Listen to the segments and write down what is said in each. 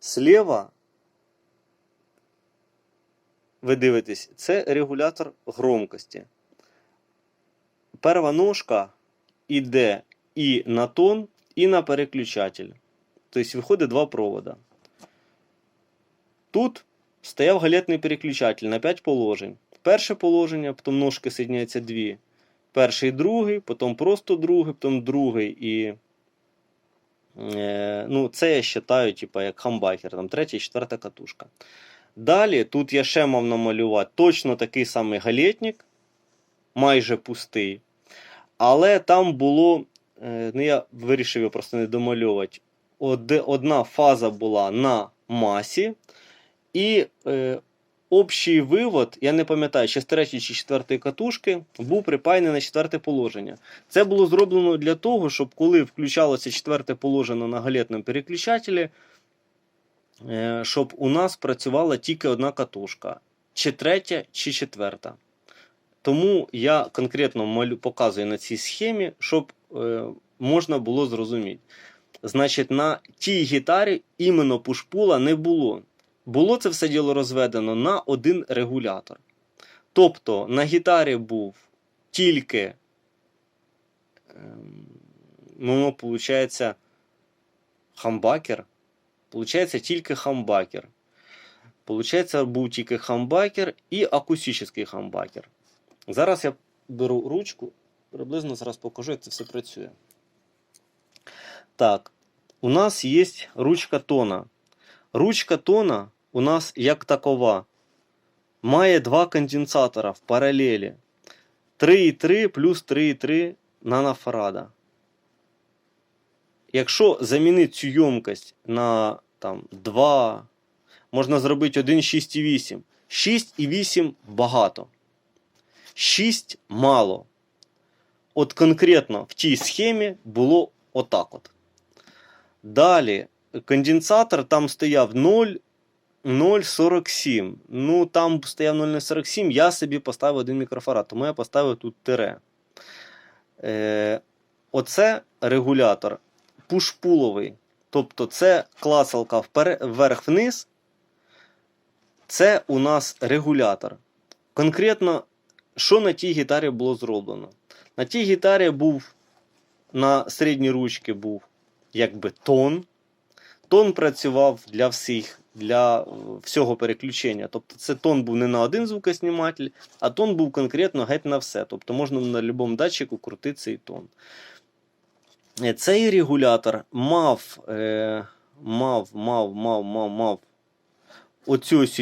Слева, ви дивитесь, це регулятор громкості. Перва ножка іде і на тон, і на переключатель. Тобто виходить два провода. Тут стояв галетний переключатель на 5 положень. Перше положення, потім ножки соединяються дві. Перший, другий, потім просто другий, потім другий і. Е, ну, це я вважаю, типу, як хамбакер, там третя і четверта катушка. Далі тут я ще мав намалювати точно такий самий галетник, майже пустий. Але там було, е, ну я вирішив його просто не домальовувати. Одна фаза була на масі, і е, общий вивод, я не пам'ятаю, чи з третьої чи четвертої катушки, був припаяний на четверте положення. Це було зроблено для того, щоб коли включалося четверте положення на галетному переключателі, е, щоб у нас працювала тільки одна катушка, чи третя, чи четверта. Тому я конкретно малю, показую на цій схемі, щоб е, можна було зрозуміти. Значить, на тій гітарі іменно пушпула не було. Було це все діло розведено на один регулятор. Тобто на гітарі був тільки, ем, ну, виходить, хамбакер. Получається тільки хамбакер. Получається, був тільки хамбакер і акустичний хамбакер. Зараз я беру ручку, приблизно зараз покажу, як це все працює. Так, у нас є ручка тона. Ручка тона у нас як такова. Має два конденсатора в паралелі. 3,3 плюс 3,3 нанофарада. Якщо замінити цю ємкость на там, 2, можна зробити 1,6,8. 6,8 багато. 6 мало. От конкретно в тій схемі було отак от. Далі конденсатор там стояв 0, 0,47. Ну, там стояв 0,47, я собі поставив один мікрофарад, тому я поставив тут тире. Е, оце регулятор пушпуловий. Тобто це клацалка впере- вверх-вниз. Це у нас регулятор. Конкретно, що на тій гітарі було зроблено? На тій гітарі був на середній ручці був якби тон. Тон працював для всіх, для е, всього переключення. Тобто це тон був не на один звукосніматель, а тон був конкретно геть на все. Тобто можна на будь-якому датчику крутити цей тон. Е, Цей регулятор мав, е, мав, мав, мав, мав, мав оцю ось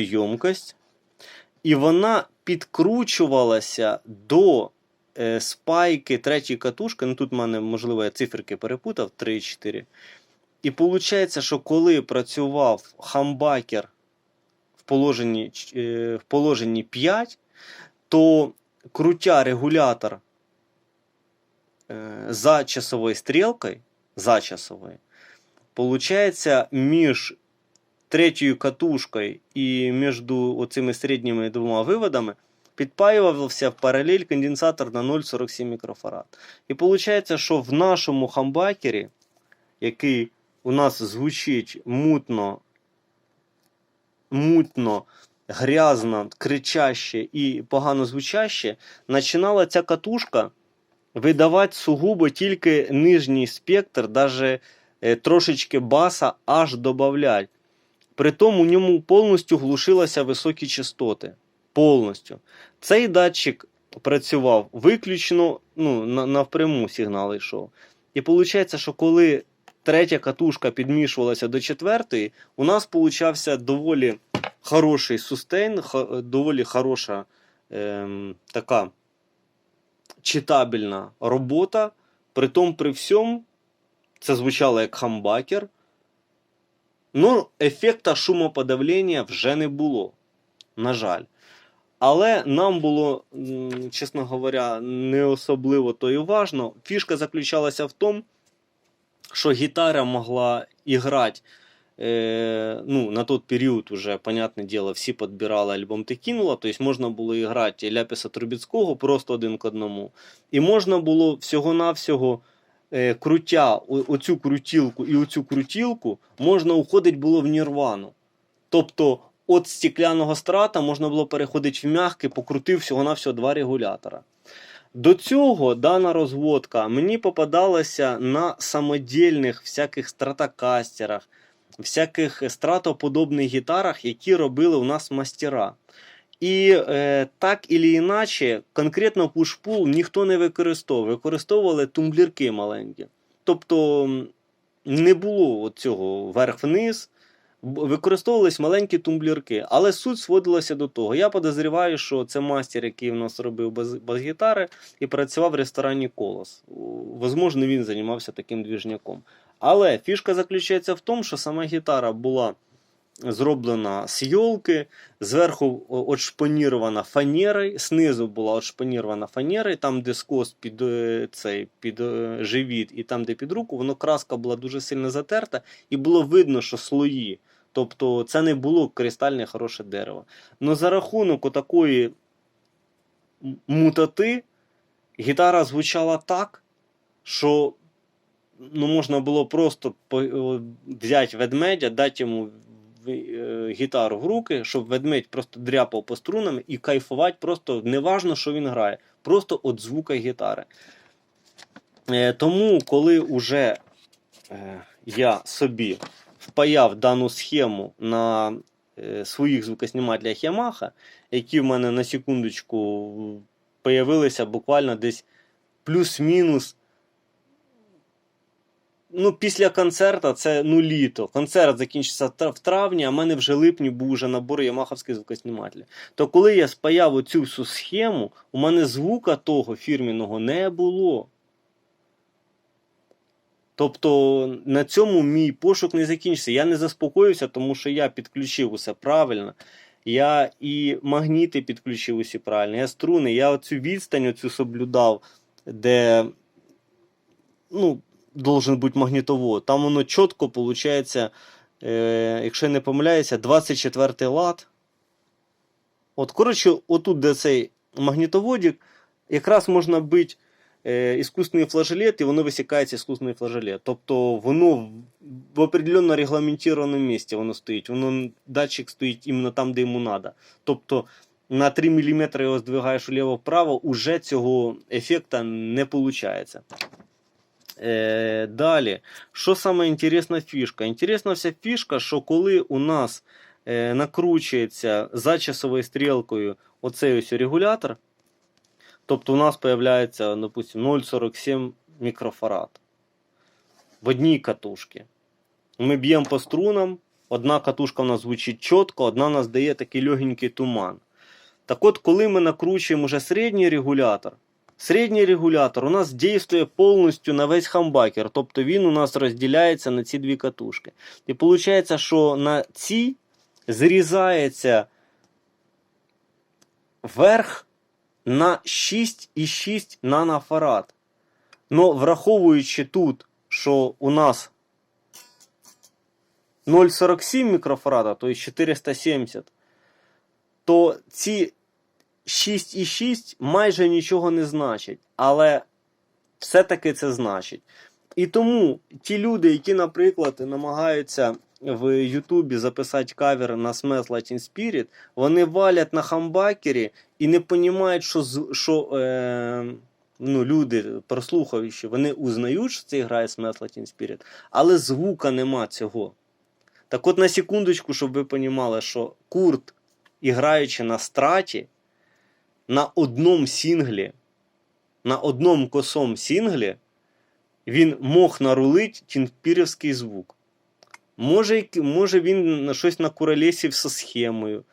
і вона підкручувалася до е, спайки третьої катушки. Ну тут в мене, можливо, я циферки перепутав 3 і 4. Виходить, що коли працював хамбакер в положенні, е, в положенні 5, то крутя регулятор е, за часовою стрілкою, за часовою, получається між третьою катушкою і між оцими середніми двома виводами підпаювався в паралель конденсатор на 0,47 мікрофарад. І виходить, що в нашому хамбакері, який у нас звучить мутно, мутно, грязно, кричаще і погано звучаще, починала ця катушка видавати сугубо тільки нижній спектр, навіть трошечки баса аж додавлять. Притом у ньому повністю глушилися високі частоти. Повністю. Цей датчик працював виключно ну, на, навпряму сигнал йшов. І виходить, що коли третя катушка підмішувалася до четвертої, у нас получався доволі хороший сустейн, доволі хороша ем, така читабельна робота. Притом при всьому це звучало як хамбакер. Ну, ефекта шумоподавлення вже не було. На жаль. Але нам було, чесно говоря, не особливо то і важно. Фішка заключалася в тому, що гітара могла іграти. Е, ну, на тот період уже, понятне діло, всі підбирали альбом «Ти кинула», тобто можна було іграти Ляпіса Трубіцького просто один к одному. І можна було всього-навсього е, крутя, оцю крутілку і оцю крутілку можна уходити було в нірвану. Тобто, від стекляного страта можна було переходити в м'який, покрутив всього-навсього два регулятора. До цього дана розводка мені попадалася на самодільних всяких стратокастерах, всяких стратоподобних гітарах, які робили у нас мастера. І е, так і іначе, конкретно пуш-пул ніхто не використовував. Використовували тумблірки маленькі. Тобто не було цього верх-вниз, використовувались маленькі тумблірки. Але суть сводилася до того. Я подозріваю, що це мастер, який в нас робив бас- бас-гітари і працював в ресторані Колос. Возможно, він займався таким двіжняком. Але фішка заключається в тому, що сама гітара була зроблена з йолки, зверху отшпанірована фанерою, знизу була отшпанірована фанерою, там, де скос під е, цей під е, живіт і там, де під руку, воно краска була дуже сильно затерта, і було видно, що слої. Тобто це не було кристальне хороше дерево. Но за рахунок отакої мутати гітара звучала так, що ну, можна було просто взяти ведмедя, дати йому е, гітару в руки, щоб ведмедь просто дряпав по струнам і кайфувати просто неважно, що він грає, просто від звука гітари. Е, тому, коли уже е, я собі впаяв дану схему на е, своїх звукоснімателях Yamaha, які в мене на секундочку появилися буквально десь плюс-мінус. Ну, після концерту це ну літо. Концерт закінчився в травні, а в мене вже липні був уже набор ямаховських звукоснімателів. То коли я спаяв оцю всю схему, у мене звука того фірміного не було. Тобто на цьому мій пошук не закінчився. Я не заспокоївся, тому що я підключив усе правильно. Я і магніти підключив усі правильно, я струни, я оцю відстань оцю соблюдав, де ну, должен бути магнітовод. Там воно чітко виходить, е, якщо я не помиляюся, 24 лад. От, коротше, отут, де цей магнітоводик, якраз можна бити е, іскусний флажолет, і воно висікається іскусний флажолет. Тобто воно в- определенно регламентованому місці воно стоїть. Воно датчик стоїть іменно там, де йому треба. Тобто на 3 мм його здвигаєш вліво-вправо, уже цього ефекта не виходить. Е, далі, що саме інтересна фішка? Інтересна вся фішка, що коли у нас е, накручується за часовою стрілкою оцей ось регулятор, тобто у нас появляється, допустим, 0,47 мікрофарад в одній катушці. Ми б'ємо по струнам, одна катушка у нас звучить чітко, одна у нас дає такий легенький туман. Так от, коли ми накручуємо вже середній регулятор, середній регулятор у нас діє повністю на весь хамбакер, тобто він у нас розділяється на ці дві катушки. І виходить, що на цій зрізається верх на 6,6 нанофарад. Но враховуючи тут, що у нас 0,47 мікрофарада, то є 470, то ці 6,6 майже нічого не значить, але все-таки це значить. І тому ті люди, які, наприклад, намагаються в Ютубі записати кавер на Smash Latin Spirit, вони валять на хамбакері і не розуміють, що, що е, ну, люди, прослухаючи, вони узнають, що це грає Smash Latin Spirit, але звука нема цього. Так от на секундочку, щоб ви розуміли, що Курт, іграючи на страті, на одному сінглі, на одному косом сінглі, він мог нарулити тінпірівський звук. Може, може він щось накуролесів зі схемою.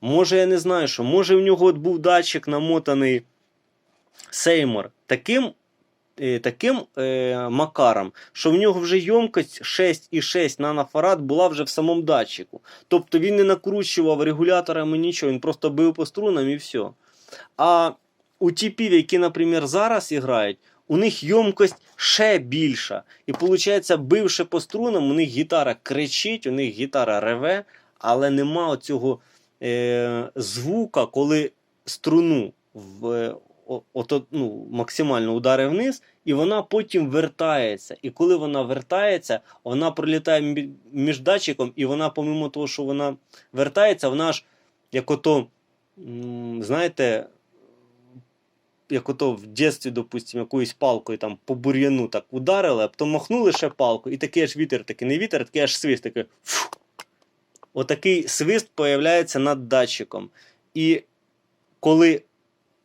Може, я не знаю що. Може, в нього от був датчик намотаний Сеймор таким, е, таким е, макаром, що в нього вже ємкость 6,6 нанофарад була вже в самому датчику. Тобто він не накручував регуляторами нічого, він просто бив по струнам і все. А у типів, які, наприклад, зараз грають, у них ємкость ще більша. І виходить, бивши по струнам, у них гітара кричить, у них гітара реве, але нема цього е, звука, коли струну в, е, о- ото, ну, максимально ударив вниз, і вона потім вертається. І коли вона вертається, вона пролітає між датчиком, і вона, помимо того, що вона вертається, вона ж як ото, знаєте, як ото в дитинстві, допустимо, якоюсь палкою там по бур'яну так ударили, а потім махнули ще палку, і такий аж вітер, такий не вітер, такий аж свист, такий. Фу. Отакий свист появляється над датчиком. І коли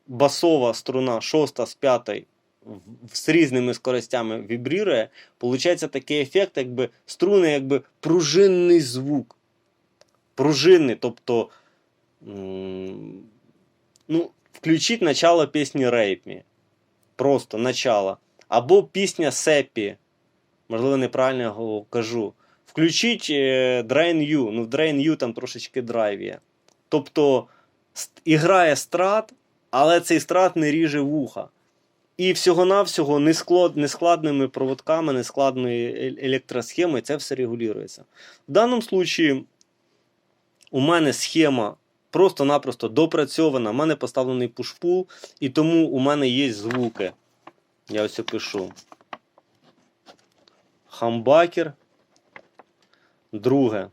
басова струна шоста з п'ятої з різними скоростями вібрірує, виходить такий ефект, якби струни, якби пружинний звук. Пружинний, тобто. Ну, включіть начало пісні Рейпмі. Просто начало. Або пісня Сеппі. Можливо, неправильно я го- кажу. Включіть е, Drain You. Ну, в Drain You там трошечки драйв є. Тобто, ст- і грає страт, але цей страт не ріже вуха. І всього-навсього нескладними проводками, нескладною е- електросхемою це все регулюється. В даному случаї у мене схема просто-напросто допрацьована. У мене поставлений пушпул, і тому у мене є звуки. Я ось пишу. Хамбакер. Друге.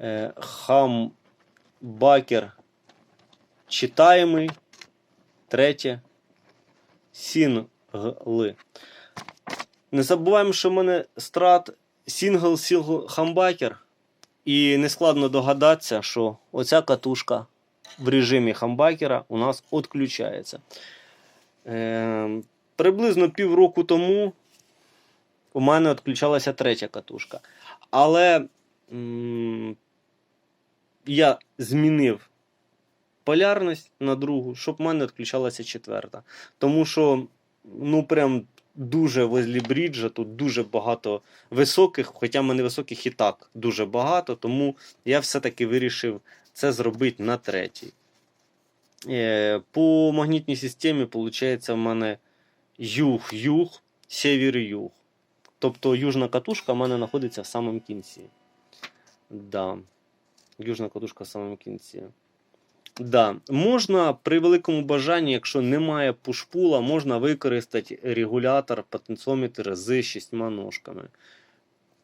Е, хамбакер читаємий. Третє. Сінгли. Не забуваємо, що в мене страт сінгл сінгл хамбакер. І нескладно догадатися, що оця катушка в режимі хамбакера у нас відключається. Е, приблизно півроку тому у мене відключалася третя катушка. Але м, я змінив полярність на другу, щоб в мене відключалася четверта. Тому що, ну, прям дуже возле бріджа, тут дуже багато високих, хоча мене високих і так дуже багато, тому я все-таки вирішив це зробити на третій. Е, По магнітній системі, виходить, в мене юг-юг, север-юг. Тобто южна катушка в мене знаходиться в самому кінці. Да. Южна катушка в самому кінці. Да. Можна при великому бажанні, якщо немає пушпула, можна використати регулятор, потенціометр з шістьма ножками.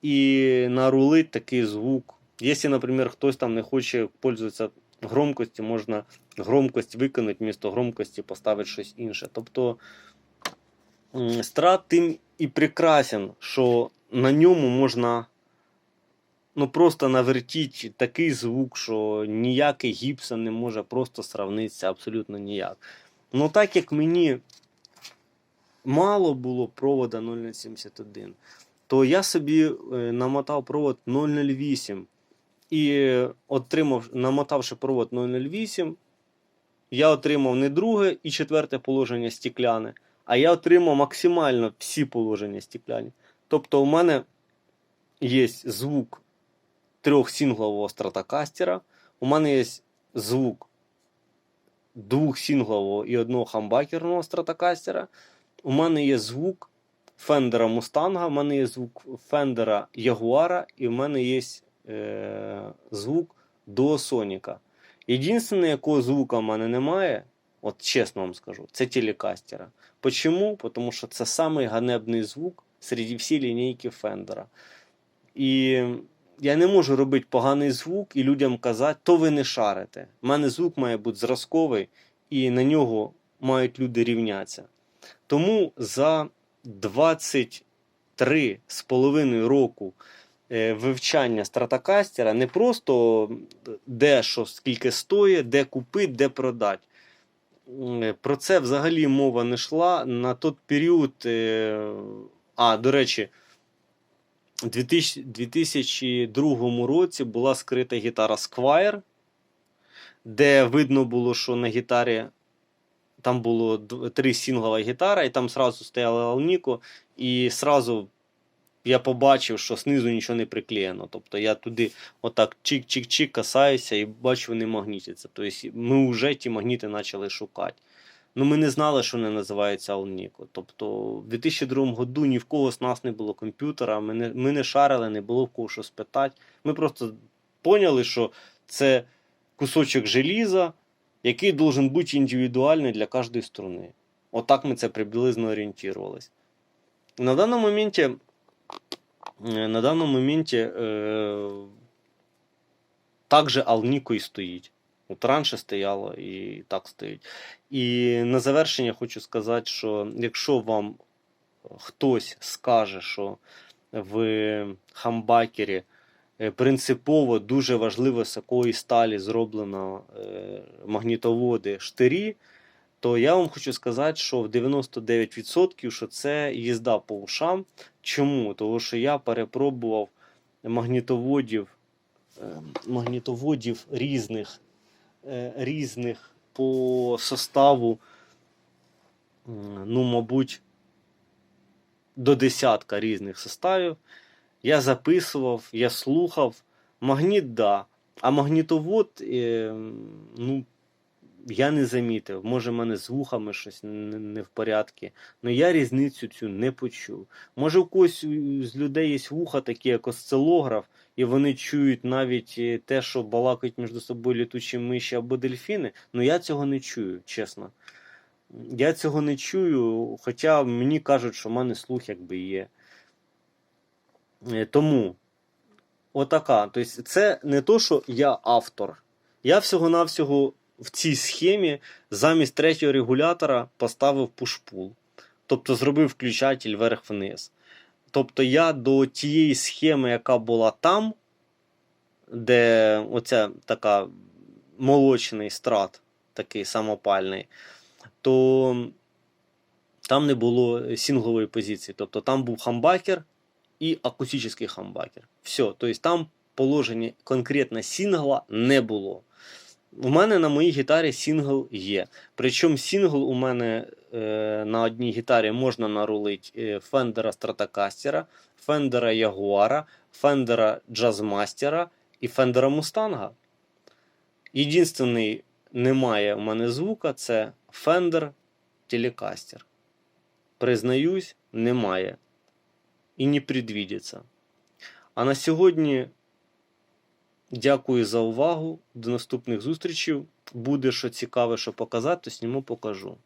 І нарулить такий звук. Якщо, наприклад, хтось там не хоче пользуватися громкостю, можна громкость виконати, вмісто громкості поставити щось інше. Тобто страт тим і прекрасен, що на ньому можна ну, просто навертіть такий звук, що ніякий Гібсон не може просто сравнитися абсолютно ніяк. Ну так як мені мало було провода 0,71, то я собі е, намотав провод 0,08 і отримав, намотавши провод 0,08, я отримав не друге і четверте положення стікляне, а я отримав максимально всі положення стікляні. Тобто у мене є звук трьохсінглового стратокастера, у мене є звук двохсінглового і одного хамбакерного стратокастера, у мене є звук Фендера Мустанга, у мене є звук Фендера Ягуара, і в мене є е, звук Дуосоніка. Єдине, якого звука в мене немає, от чесно вам скажу, це телекастера. Почому? Тому що це самий ганебний звук серед всі лінійки Фендера. І я не можу робити поганий звук і людям казати, то ви не шарите. У мене звук має бути зразковий, і на нього мають люди рівнятися. Тому за 23 з половиною року е, вивчання стратокастера не просто де що скільки стоїть, де купити, де продати. Про це взагалі мова не йшла на той період. е, А, до речі, у 2002 році була скрита гітара Squire, де видно було, що на гітарі там було три сінглова гітара, і там сразу стояла Алніко, і сразу я побачив, що знизу нічого не приклеєно. Тобто я туди отак чик-чик-чик касаюся і бачу, вони магнітяться. Тобто ми вже ті магніти почали шукати. Ну, ми не знали, що вони називаються Алніко. Тобто, в 2002 году ні в кого з нас не було комп'ютера, ми не, ми не шарили, не було в кого що спитати. Ми просто поняли, що це кусочок желіза, який должен бути індивідуальний для кожної струни. Отак ми це приблизно орієнтувалися. На даному моменті, е, на даному моменті е, так же Алніко і стоїть. От раніше стояло і так стоїть. І на завершення хочу сказати, що якщо вам хтось скаже, що в хамбакері е, принципово дуже важливо з якої сталі зроблено е, магнітоводи штирі, то я вам хочу сказати, що в 99% що це їзда по ушам. Чому? Тому що я перепробував магнітоводів, е, магнітоводів різних, різних по составу, ну, мабуть, до десятка різних составів. Я записував, я слухав. Магніт, да. А магнітовод, е, ну, я не замітив. Може, в мене з вухами щось не, в порядку. але я різницю цю не почув. Може, у когось з людей є вуха, такі як осцилограф, і вони чують навіть е, те, що балакають між собою літучі миші або дельфіни. але я цього не чую, чесно. Я цього не чую, хоча мені кажуть, що в мене слух якби є. Е, Тому отака. Тобто, це не то, що я автор. Я всього-навсього в цій схемі замість третього регулятора поставив пушпул. Тобто зробив включатель вверх-вниз. Тобто я до тієї схеми, яка була там, де оця така молочний страт, такий самопальний, то там не було сінглової позиції. Тобто там був хамбакер і акустичний хамбакер. Все, тобто там положення конкретно сінгла не було. У мене на моїй гітарі сінгл є. Причому сінгл у мене е, на одній гітарі можна нарулити е, Фендера Стратокастера, Фендера Ягуара, Фендера Джазмастера і Фендера Мустанга. Єдинственний немає у мене звука це Fender Telecaster. Признаюсь, немає. І не предвідеться. А на сьогодні дякую за увагу. До наступних зустрічей. Буде що цікаве, що показати, то сніму покажу.